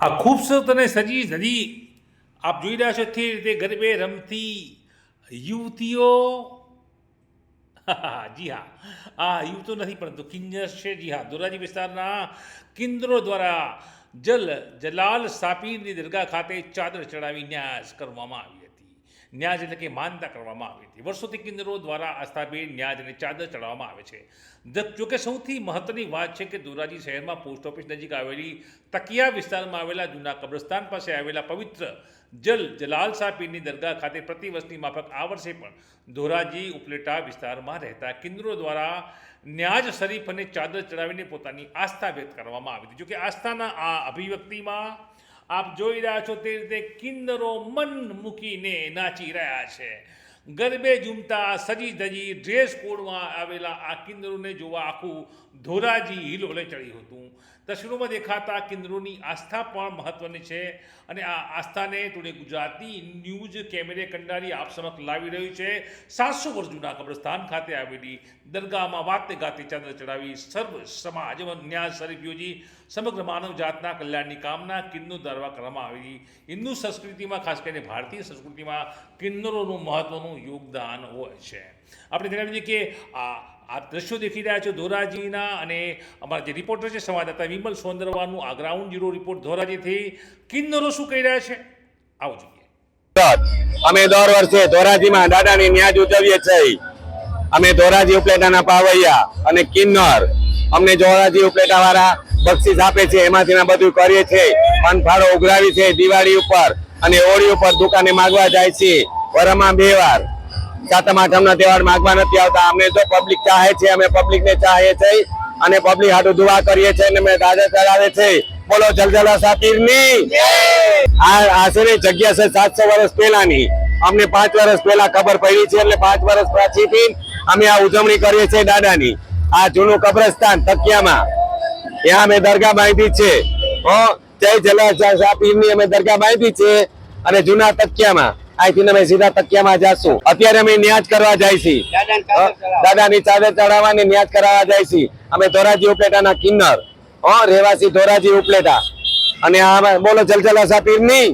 આ ખૂબસૂરત અને સજી નદી આપ જોઈ રહ્યા છો તે રીતે ગરબે રમતી યુવતીઓ. જી હા. આ યુવતો નથી, પરંતુ કિંજર છે. જી હા, ધોરાજી વિસ્તારના કિન્દ્રો દ્વારા જલ જલાલ સાપીરની દરગાહ ખાતે ચાદર ચડાવી ન્યાસ કરવામાં આવી. ન્યાજ એટલે કે માનતા કરવામાં આવી હતી. વર્ષોથી કિન્નરો દ્વારા આસ્થાબેન ન્યાજ અને ચાદર ચડાવવામાં આવે છે. જોકે સૌથી મહત્વની વાત છે કે ધોરાજી શહેરમાં પોસ્ટ ઓફિસ નજીક આવેલી તકિયા વિસ્તારમાં આવેલા જૂના કબ્રસ્તાન પાસે આવેલા પવિત્ર જલ જલાલ શાહ પીરની દરગાહ ખાતે પ્રતિ વર્ષની માફક આ વર્ષે પણ ધોરાજી ઉપલેટા વિસ્તારમાં રહેતા કિન્નરો દ્વારા ન્યાજ શરીફ અને ચાદર ચડાવીને પોતાની આસ્થા વ્યક્ત કરવામાં આવી હતી. જોકે આસ્થાના આ અભિવ્યક્તિમાં આપ જોઈ રહ્યા છો તે રીતે કિન્નરો મન મૂકીને નાચી રહ્યા છે. ગરબે ઝૂમતા, સજી ધજી, ડ્રેસ કોડમાં આવેલા આ કિન્નરોને જોવા આખું ધોરાજી હિલોલે ચડ્યું હતું. તસવીરોમાં દેખાતા કિન્નરોની આસ્થા પણ મહત્વની છે અને આ આસ્થાને થોડી ગુજરાતી ન્યૂઝ કેમેરે કંડારી આપ સમક્ષ લાવી રહ્યું છે. સાતસો વર્ષ જૂના કબ્રસ્તાન ખાતે આવેલી દરગાહમાં વાતે ગાતે ચાદર ચડાવી સર્વ સમાજ ન્યાસ શરીફ યોજી સમગ્ર માનવ જાતના કલ્યાણની કામના કિન્નો દ્વારા કરવામાં આવી. હિન્દુ સંસ્કૃતિમાં, ખાસ કરીને ભારતીય સંસ્કૃતિમાં કિન્નરોનું મહત્વનું યોગદાન હોય છે. આપણે જણાવી દઈએ કે આ આ દ્રશ્યો દેખી રહ્યા છો ધોરાજીના અને અમારા જે રિપોર્ટર છે, સંવાદદાતા વિમલ સોંદરવાનું આ ગ્રાઉન્ડ ઝીરો રિપોર્ટ ધોરાજીથી કિન્નરો શું કહી રહ્યા છે? આવો જોઈએ. અમે દર વર્ષે ધોરાજીમાં દાદાની ન્યાજ ઉજવીએ છીએ. અમે ધોરાજી ઉપલેટાના પાવૈયા અને કિન્નર. અમને ધોરાજી ઉપલેટા વાળા બક્ષીસ આપે છે, એમાંથી બધું કરીએ છીએ. પાનફાળો ઉઘરાવી છે, દિવાળી ઉપર અને હોળી ઉપર દુકાને માગવા જાય છે. વરમાં બે વાર. સાતમ આઠમના તહેવાર માગવા નથી આવતા. અમે જો પબ્લિક ચાહે છે અમે પબ્લિક ને ચાહીએ છીએ અને પબ્લિક હાટુ દુવા કરીએ છીએ અને અમે દાદા ચડાવે છે. બોલો જલજલા સાતીરની આ આશરે જગ્યા છે સાતસો વર્ષ પહેલાની. અમને પાંચ વર્ષ પહેલા ખબર પડી છે એટલે પાંચ વર્ષ પાછળથી અમે આ ઉજવણી કરીએ છીએ દાદાની. આ જૂનું કબ્રસ્તાન તકિયામાં. ત્યાં અમે દરગાહ બાંધી છે. હો જય જલા સાપીરની અમે દરગાહ બાંધી છે અને જૂના તકિયામાં. અહીંથી અમે સીધા તકિયામાં જાશું. અત્યારે અમે ન્યાજ કરવા જાય છીએ દાદાની ચાદર ચડાવવાની ન્યાજ કરાવવા જાય છીએ અમે ધોરાજી ઉપલેટાના કિન્નર. હો રહેવાસી ધોરાજી ઉપલેટા. અને આ બોલો જલજલા સાપીરની